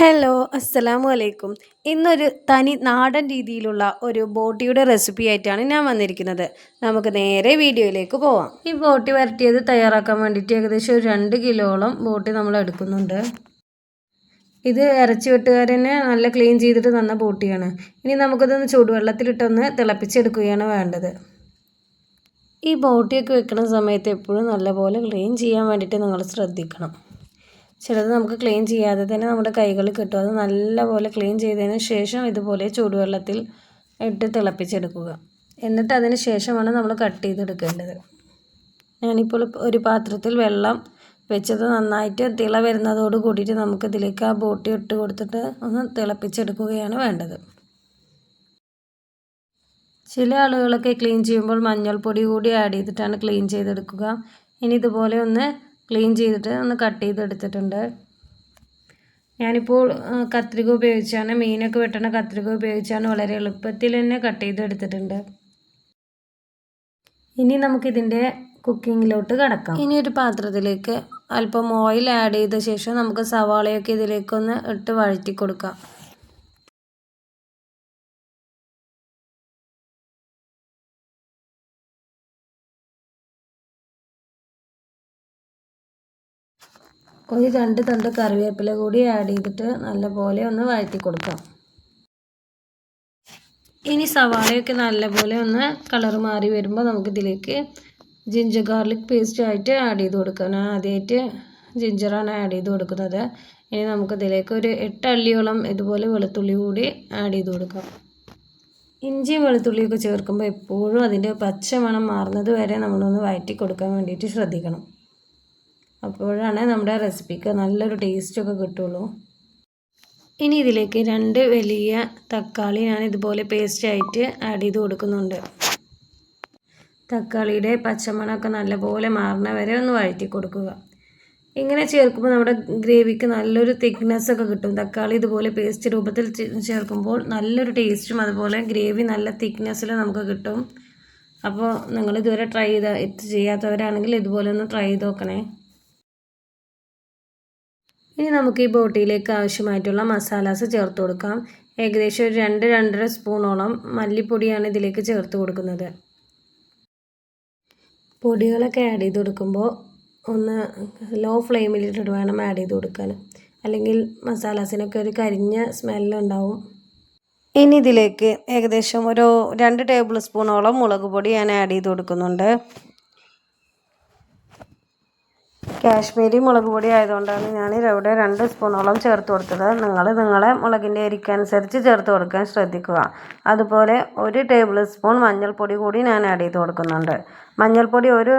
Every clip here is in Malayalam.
ഹലോ അസ്സലാമു അലൈക്കും. ഇന്നൊരു തനി നാടൻ രീതിയിലുള്ള ഒരു ബോട്ടിയുടെ റെസിപ്പി ആയിട്ടാണ് ഞാൻ വന്നിരിക്കുന്നത്. നമുക്ക് നേരെ വീഡിയോയിലേക്ക് പോവാം. ഈ ബോട്ടി വരട്ടിയത് തയ്യാറാക്കാൻ വേണ്ടിയിട്ട് ഏകദേശം ഒരു രണ്ട് കിലോളം ബോട്ടി നമ്മൾ എടുക്കുന്നുണ്ട്. ഇത് ഇറച്ചി വെട്ടുകാരനെ നല്ല ക്ലീൻ ചെയ്തിട്ട് തന്ന ബോട്ടിയാണ്. ഇനി നമുക്കിതൊന്ന് ചൂടുവെള്ളത്തിലിട്ടൊന്ന് തിളപ്പിച്ചെടുക്കുകയാണ് വേണ്ടത്. ഈ ബോട്ടിയൊക്കെ വെക്കുന്ന സമയത്ത് എപ്പോഴും നല്ലപോലെ ക്ലീൻ ചെയ്യാൻ വേണ്ടിയിട്ട് നിങ്ങൾ ശ്രദ്ധിക്കണം. ചിലത് നമുക്ക് ക്ലീൻ ചെയ്യാതെ തന്നെ നമ്മുടെ കൈകളിൽ കിട്ടും. അത് നല്ലപോലെ ക്ലീൻ ചെയ്തതിന് ശേഷം ഇതുപോലെ ചൂടുവെള്ളത്തിൽ ഇട്ട് തിളപ്പിച്ചെടുക്കുക. എന്നിട്ട് അതിന് ശേഷമാണ് നമ്മൾ കട്ട് ചെയ്തെടുക്കേണ്ടത്. ഞാനിപ്പോൾ ഒരു പാത്രത്തിൽ വെള്ളം വെച്ചത് നന്നായിട്ട് തിള വരുന്നതോട് കൂടിയിട്ട് നമുക്ക് ഇതിലേക്ക് ആ ബോട്ടി ഇട്ട് കൊടുത്തിട്ട് ഒന്ന് തിളപ്പിച്ചെടുക്കുകയാണ് വേണ്ടത്. ചില ആളുകളൊക്കെ ക്ലീൻ ചെയ്യുമ്പോൾ മഞ്ഞൾപ്പൊടി കൂടി ആഡ് ചെയ്തിട്ടാണ് ക്ലീൻ ചെയ്തെടുക്കുക. ഇനി ഇതുപോലെ ഒന്ന് ക്ലീൻ ചെയ്തിട്ട് ഒന്ന് കട്ട് ചെയ്തെടുത്തിട്ടുണ്ട്. ഞാനിപ്പോൾ കത്രിക ഉപയോഗിച്ചാണ് മീനൊക്കെ വെട്ടണ കത്രിക ഉപയോഗിച്ചാണ് വളരെ എളുപ്പത്തിൽ തന്നെ കട്ട് ചെയ്തെടുത്തിട്ടുണ്ട്. ഇനി നമുക്കിതിന്റെ കുക്കിങ്ങിലോട്ട് കിടക്കാം. ഇനി ഒരു പാത്രത്തിലേക്ക് അല്പം ഓയിൽ ആഡ് ചെയ്ത ശേഷം നമുക്ക് സവാളയൊക്കെ ഇതിലേക്കൊന്ന് ഇട്ട് വഴറ്റി കൊടുക്കാം. ഒരു രണ്ട് തണ്ട് കറിവേപ്പില കൂടി ആഡ് ചെയ്തിട്ട് നല്ലപോലെ ഒന്ന് വഴറ്റി കൊടുക്കാം. ഇനി സവാളയൊക്കെ നല്ലപോലെ ഒന്ന് കളർ മാറി വരുമ്പോൾ നമുക്കിതിലേക്ക് ജിഞ്ചർ ഗാർലിക് പേസ്റ്റ് ആയിട്ട് ആഡ് ചെയ്ത് കൊടുക്കാം. ഞാൻ ആദ്യമായിട്ട് ജിഞ്ചറാണ് ആഡ് ചെയ്ത് കൊടുക്കുന്നത്. ഇനി നമുക്കിതിലേക്ക് ഒരു എട്ട് അള്ളിയോളം ഇതുപോലെ വെളുത്തുള്ളി കൂടി ആഡ് ചെയ്ത് കൊടുക്കാം. ഇഞ്ചി വെളുത്തുള്ളിയൊക്കെ ചേർക്കുമ്പോൾ എപ്പോഴും അതിന്റെ പച്ച മണം മാറുന്നത് വരെ നമ്മളൊന്ന് വഴറ്റി കൊടുക്കാൻ വേണ്ടിയിട്ട് ശ്രദ്ധിക്കണം. അപ്പോഴാണ് നമ്മുടെ റെസിപ്പിക്ക് നല്ലൊരു ടേസ്റ്റൊക്കെ കിട്ടുള്ളൂ. ഇനി ഇതിലേക്ക് രണ്ട് വലിയ തക്കാളി ഞാൻ ഇതുപോലെ പേസ്റ്റായിട്ട് ആഡ് ചെയ്ത് കൊടുക്കുന്നുണ്ട്. തക്കാളിയുടെ പച്ചമണമൊക്കെ നല്ലപോലെ മാറണ വരെ ഒന്ന് വഴറ്റി കൊടുക്കുക. ഇങ്ങനെ ചേർക്കുമ്പോൾ നമ്മുടെ ഗ്രേവിക്ക് നല്ലൊരു തിക്നെസ് ഒക്കെ കിട്ടും. തക്കാളി ഇതുപോലെ പേസ്റ്റ് രൂപത്തിൽ ചേർക്കുമ്പോൾ നല്ലൊരു ടേസ്റ്റും അതുപോലെ ഗ്രേവി നല്ല തിക്നെസ്സിൽ നമുക്ക് കിട്ടും. അപ്പോൾ നിങ്ങൾ ഇതുവരെ ട്രൈ ചെയ്ത ചെയ്യാത്തവരാണെങ്കിൽ ഇതുപോലെ ഒന്ന് ട്രൈ ചെയ്ത് നോക്കണേ. ഇനി നമുക്ക് ഈ ബോട്ടിയിലേക്ക് ആവശ്യമായിട്ടുള്ള മസാലാസ് ചേർത്ത് കൊടുക്കാം. ഏകദേശം ഒരു രണ്ട് രണ്ടര സ്പൂണോളം മല്ലിപ്പൊടിയാണ് ഇതിലേക്ക് ചേർത്ത് കൊടുക്കുന്നത്. പൊടികളൊക്കെ ആഡ് ചെയ്ത് കൊടുക്കുമ്പോൾ ഒന്ന് ലോ ഫ്ലെയിമിലിട്ടിട്ട് വേണം ആഡ് ചെയ്ത് കൊടുക്കാൻ. അല്ലെങ്കിൽ മസാലാസിനൊക്കെ ഒരു കരിഞ്ഞ സ്മെല്ലുണ്ടാവും ഇനി ഇതിലേക്ക് ഏകദേശം ഒരു രണ്ട് ടേബിൾ സ്പൂണോളം മുളക് പൊടി ഞാൻ ആഡ് ചെയ്ത് കൊടുക്കുന്നുണ്ട്. കാശ്മീരി മുളക് പൊടി ആയതുകൊണ്ടാണ് ഞാൻ ഇവിടെ രണ്ട് സ്പൂണോളം ചേർത്ത് കൊടുത്തത്. നിങ്ങൾ നിങ്ങളെ മുളകിന്റെ എരിക്കനുസരിച്ച് ചേർത്ത് കൊടുക്കാൻ ശ്രദ്ധിക്കുക. അതുപോലെ ഒരു ടേബിൾ സ്പൂൺ മഞ്ഞൾപ്പൊടി കൂടി ഞാൻ ആഡ് ചെയ്ത് കൊടുക്കുന്നുണ്ട്. മഞ്ഞൾപ്പൊടി ഒരു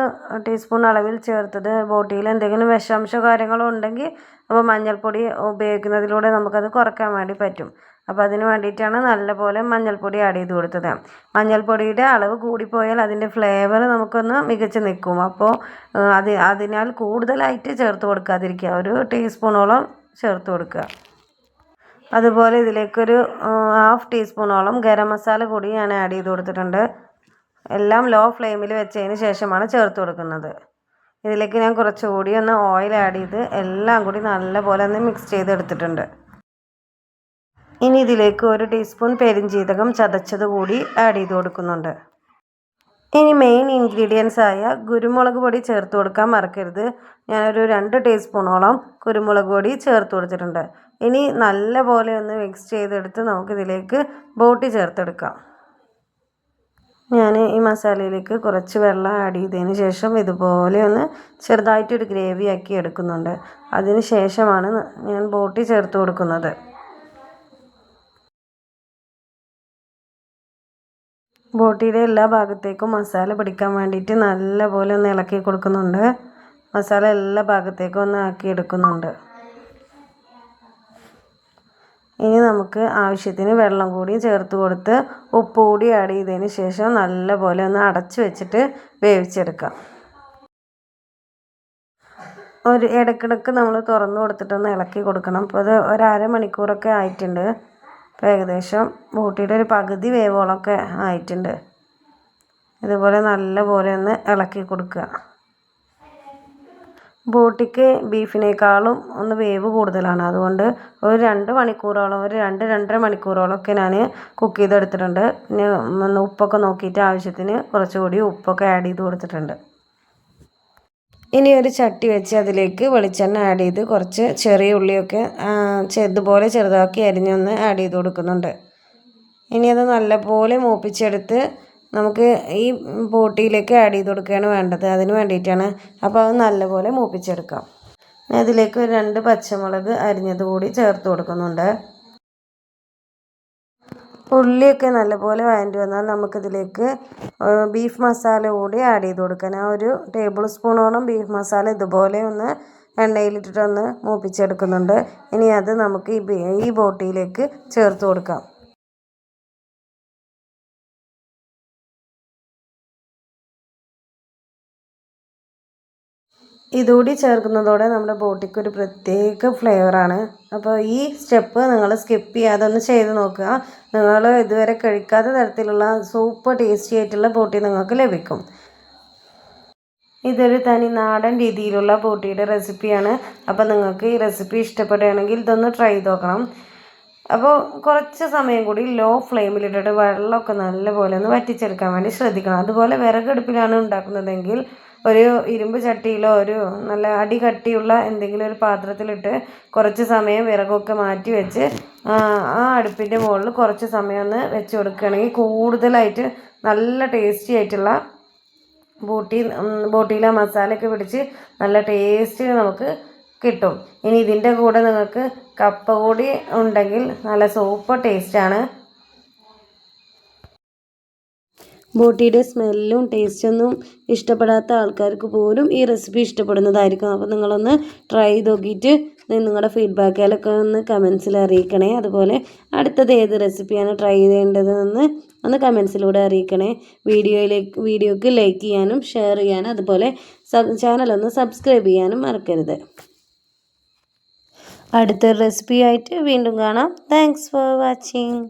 ടീസ്പൂൺ അളവിൽ ചേർത്തത്. ബോട്ടിയിൽ എന്തെങ്കിലും വിഷാംശ കാര്യങ്ങളോ ഉണ്ടെങ്കിൽ അപ്പോൾ മഞ്ഞൾപ്പൊടി ഉപയോഗിക്കുന്നതിലൂടെ നമുക്കത് കുറയ്ക്കാൻ വേണ്ടി പറ്റും. അപ്പോൾ അതിന് വേണ്ടിയിട്ടാണ് നല്ലപോലെ മഞ്ഞൾപ്പൊടി ആഡ് ചെയ്ത് കൊടുത്തത്. മഞ്ഞൾപ്പൊടിയുടെ അളവ് കൂടിപ്പോയാൽ അതിന്റെ ഫ്ലേവർ നമുക്കൊന്ന് മികച്ച് നിൽക്കും. അപ്പോൾ അത് അതിനാൽ കൂടുതലായിട്ട് ചേർത്ത് കൊടുക്കാതിരിക്കുക. ഒരു ടീസ്പൂണോളം ചേർത്ത് കൊടുക്കുക. അതുപോലെ ഇതിലേക്കൊരു ഹാഫ് ടീസ്പൂണോളം ഗരം മസാല കൂടി ഞാൻ ആഡ് ചെയ്ത് കൊടുത്തിട്ടുണ്ട്. എല്ലാം ലോ ഫ്ലെയിമിൽ വെച്ചതിന് ശേഷമാണ് ചേർത്ത് കൊടുക്കുന്നത്. ഇതിലേക്ക് ഞാൻ കുറച്ചുകൂടി ഒന്ന് ഓയിൽ ആഡ് ചെയ്ത് എല്ലാം കൂടി നല്ലപോലെ ഒന്ന് മിക്സ് ചെയ്തെടുത്തിട്ടുണ്ട്. ഇനി ഇതിലേക്ക് ഒരു ടീസ്പൂൺ പെരിഞ്ചീതകം ചതച്ചത് കൂടി ആഡ് ചെയ്ത് കൊടുക്കുന്നുണ്ട്. ഇനി മെയിൻ ഇൻഗ്രീഡിയൻസ് ആയ കുരുമുളക് പൊടി ചേർത്ത് കൊടുക്കാൻ മറക്കരുത്. ഞാനൊരു രണ്ട് ടീസ്പൂണോളം കുരുമുളക് പൊടി ചേർത്ത് കൊടുത്തിട്ടുണ്ട്. ഇനി നല്ലപോലെ ഒന്ന് മിക്സ് ചെയ്തെടുത്ത് നമുക്കിതിലേക്ക് ബോട്ടി ചേർത്തെടുക്കാം. ഞാൻ ഈ മസാലയിലേക്ക് കുറച്ച് വെള്ളം ആഡ് ചെയ്തതിന് ശേഷം ഇതുപോലെ ഒന്ന് ചെറുതായിട്ടൊരു ഗ്രേവി ആക്കി എടുക്കുന്നുണ്ട്. അതിന് ശേഷമാണ് ഞാൻ ബോട്ടി ചേർത്ത് കൊടുക്കുന്നത്. ബോട്ടിയുടെ എല്ലാ ഭാഗത്തേക്കും മസാല പിടിക്കാൻ വേണ്ടിയിട്ട് നല്ലപോലെ ഒന്ന് ഇളക്കി കൊടുക്കുന്നുണ്ട്. മസാല എല്ലാ ഭാഗത്തേക്കും ഒന്ന് ആക്കി എടുക്കുന്നുണ്ട്. ഇനി നമുക്ക് ആവശ്യത്തിന് വെള്ളം കൂടി ചേർത്ത് കൊടുത്ത് ഉപ്പ് കൂടി ആഡ് ചെയ്തതിന് ശേഷം നല്ലപോലെ ഒന്ന് അടച്ചു വെച്ചിട്ട് വേവിച്ചെടുക്കാം. ഒരു ഇടയ്ക്കിടയ്ക്ക് നമ്മൾ തുറന്നു കൊടുത്തിട്ടൊന്ന് ഇളക്കി കൊടുക്കണം. അപ്പോൾ അത് ഒരു അരമണിക്കൂറൊക്കെ ആയിട്ടുണ്ട്. അപ്പോൾ ഏകദേശം ബൂട്ടിയുടെ ഒരു പകുതി വേവോളമൊക്കെ ആയിട്ടുണ്ട്. ഇതുപോലെ നല്ലപോലെ ഒന്ന് ഇളക്കി കൊടുക്കുക. ബോട്ടിക്ക് ബീഫിനേക്കാളും ഒന്ന് വേവ് കൂടുതലാണ്. അതുകൊണ്ട് ഒരു രണ്ട് മണിക്കൂറോളം ഒരു രണ്ട് രണ്ടര മണിക്കൂറോളമൊക്കെ ഞാൻ കുക്ക് ചെയ്തെടുത്തിട്ടുണ്ട്. പിന്നെ ഒന്ന് ഉപ്പൊക്കെ നോക്കിയിട്ട് ആവശ്യത്തിന് കുറച്ചുകൂടി ഉപ്പൊക്കെ ആഡ് ചെയ്ത് കൊടുത്തിട്ടുണ്ട്. ഇനി ഒരു ചട്ടി വെച്ച് അതിലേക്ക് വെളിച്ചെണ്ണ ആഡ് ചെയ്ത് കുറച്ച് ചെറിയ ഉള്ളിയൊക്കെ ഇതുപോലെ ചെറുതാക്കി അരിഞ്ഞൊന്ന് ആഡ് ചെയ്ത് കൊടുക്കുന്നുണ്ട്. ഇനി അത് നല്ലപോലെ മൂപ്പിച്ചെടുത്ത് നമുക്ക് ഈ ബോട്ടിയിലേക്ക് ആഡ് ചെയ്ത് കൊടുക്കുകയാണ് വേണ്ടത്. അതിന് വേണ്ടിയിട്ടാണ് അപ്പോൾ അത് നല്ലപോലെ മൂപ്പിച്ചെടുക്കാം. അതിലേക്ക് ഒരു രണ്ട് പച്ചമുളക് അരിഞ്ഞത് കൂടി ചേർത്ത് കൊടുക്കുന്നുണ്ട്. ഉള്ളിയൊക്കെ നല്ലപോലെ വഴണ്ടി വന്നാൽ നമുക്കിതിലേക്ക് ബീഫ് മസാല കൂടി ആഡ് ചെയ്ത് കൊടുക്കാൻ ആ ഒരു ടേബിൾ സ്പൂണോളം ബീഫ് മസാല ഇതുപോലെ ഒന്ന് എണ്ണയിലിട്ടിട്ടൊന്ന് മൂപ്പിച്ചെടുക്കുന്നുണ്ട്. ഇനി അത് നമുക്ക് ഈ ഈ ബോട്ടിയിലേക്ക് ചേർത്ത് കൊടുക്കാം. ഇതുകൂടി ചേർക്കുന്നതോടെ നമ്മുടെ ബോട്ടിക്ക് ഒരു പ്രത്യേക ഫ്ലേവറാണ് അപ്പോൾ ഈ സ്റ്റെപ്പ് നിങ്ങൾ സ്കിപ്പ് ചെയ്യാതെ ഒന്ന് ചെയ്ത് നോക്കുക. നിങ്ങൾ ഇതുവരെ കഴിക്കാത്ത തരത്തിലുള്ള സൂപ്പർ ടേസ്റ്റി ആയിട്ടുള്ള ബോട്ടി നിങ്ങൾക്ക് ലഭിക്കും. ഇതൊരു തനി നാടൻ രീതിയിലുള്ള ബോട്ടിയുടെ റെസിപ്പിയാണ് അപ്പോൾ നിങ്ങൾക്ക് ഈ റെസിപ്പി ഇഷ്ടപ്പെടുകയാണെങ്കിൽ ഇതൊന്ന് ട്രൈ ചെയ്ത് നോക്കണം. അപ്പോൾ കുറച്ച് സമയം കൂടി ലോ ഫ്ലെയിമിലിട്ടിട്ട് വെള്ളമൊക്കെ നല്ലപോലെ ഒന്ന് വറ്റിച്ചെടുക്കാൻ വേണ്ടി ശ്രദ്ധിക്കണം. അതുപോലെ വിറകടുപ്പിലാണ് ഉണ്ടാക്കുന്നതെങ്കിൽ ഒരു ഇരുമ്പ് ചട്ടിയിലോ ഒരു നല്ല അടി കട്ടിയുള്ള എന്തെങ്കിലും ഒരു പാത്രത്തിലിട്ട് കുറച്ച് സമയം വിറകൊക്കെ മാറ്റി വെച്ച് ആ അടുപ്പിന്റെ മുകളിൽ കുറച്ച് സമയം ഒന്ന് വെച്ച് കൊടുക്കുകയാണെങ്കിൽ കൂടുതലായിട്ട് നല്ല ടേസ്റ്റി ആയിട്ടുള്ള ബോട്ടി ബോട്ടിയിലെ മസാലയൊക്കെ പിടിച്ച് നല്ല ടേസ്റ്റ് നമുക്ക് കിട്ടും. ഇനി ഇതിന്റെ കൂടെ നിങ്ങൾക്ക് കപ്പ കൂടി ഉണ്ടെങ്കിൽ നല്ല സൂപ്പർ ടേസ്റ്റാണ് ബോട്ടിയുടെ സ്മെല്ലും ടേസ്റ്റൊന്നും ഇഷ്ടപ്പെടാത്ത ആൾക്കാർക്ക് പോലും ഈ റെസിപ്പി ഇഷ്ടപ്പെടുന്നതായിരിക്കും. അപ്പോൾ നിങ്ങളൊന്ന് ട്രൈ ചെയ്ത് നോക്കിയിട്ട് നിങ്ങളുടെ ഫീഡ്ബാക്കിലൊക്കെ ഒന്ന് കമൻസിൽ അറിയിക്കണേ. അതുപോലെ അടുത്തത് ഏത് റെസിപ്പിയാണ് ട്രൈ ചെയ്യേണ്ടതെന്ന് ഒന്ന് കമൻസിലൂടെ അറിയിക്കണേ. വീഡിയോയിലേക്ക് വീഡിയോക്ക് ലൈക്ക് ചെയ്യാനും ഷെയർ ചെയ്യാനും അതുപോലെ ചാനലൊന്ന് സബ്സ്ക്രൈബ് ചെയ്യാനും മറക്കരുത്. അടുത്തൊരു റെസിപ്പിയായിട്ട് വീണ്ടും കാണാം. Thanks for watching